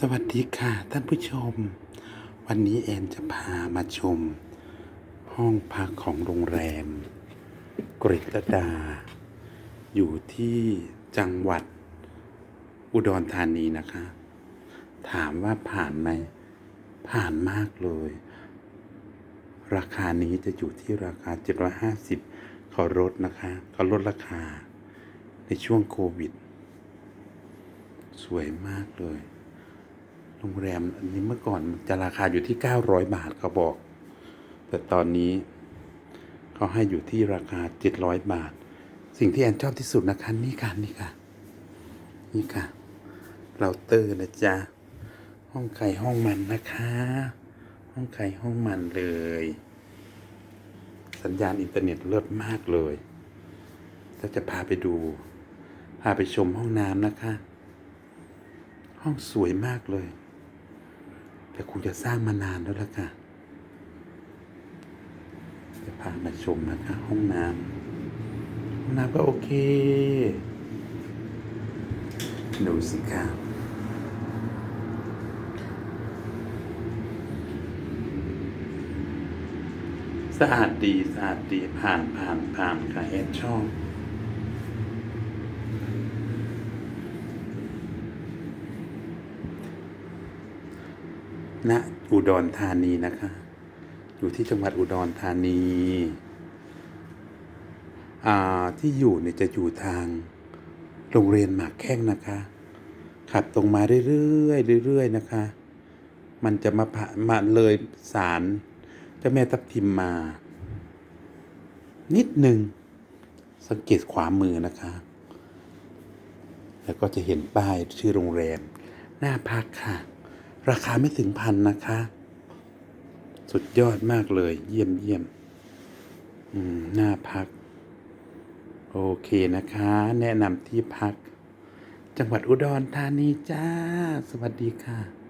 สวัสดีค่ะท่านผู้ชม วันนี้แอนจะพามาชม ห้องพักของโรงแรมกฤษดา อยู่ที่จังหวัดอุดรธานีนะคะ ถามว่าผ่านไหมผ่านมากเลย ราคานี้จะอยู่ที่ราคา 750เขาลดนะคะเขาลดราคา ในช่วงโควิด สวยมากเลย โรงแรมอันนี้เมื่อก่อนจะราคาอยู่ที่ 900 บาทเขาบอก แต่ตอนนี้เขาให้อยู่ที่ราคา 700 บาท สิ่งที่แอนชอบที่สุดนะคะนี่ค่ะนี่ค่ะนี่ค่ะเราเตอร์นะจ๊ะห้องไข่ห้องมันนะคะ ห้องไข่ห้องมันเลย สัญญาณอินเทอร์เน็ตเลิศมากเลยเราจะพาไปดู พาไปชมห้องน้ำนะคะ ห้องสวยมากเลย แต่คงจะสร้างมานานแล้วล่ะค่ะจะพามาชมนะคะ ห้องน้ำห้องน้ำก็โอเคดูสิครับสะอาดดีสะอาดดีผ่านผ่านผ่านค่ะแอนชอบ ณอุดรธานีนะคะ อยู่ที่จังหวัดอุดรธานีที่อยู่เนี่ยจะอยู่ทางโรงเรียนหมากแข้งนะคะ ขับตรงมาเรื่อยๆเรื่อยๆนะคะ มันจะมาผ่ามาเลยสารเจ้าแม่ทับทิมมา นิดหนึ่งสังเกตขวามือนะคะ แล้วก็จะเห็นป้ายชื่อโรงแรมหน้าพักค่ะ ราคาไม่ถึงพันนะคะ สุดยอดมากเลย เยี่ยมเยี่ยมอืมน่าพัก โอเคนะคะ แนะนำที่พัก จังหวัดอุดรธานีจ้า สวัสดีค่ะ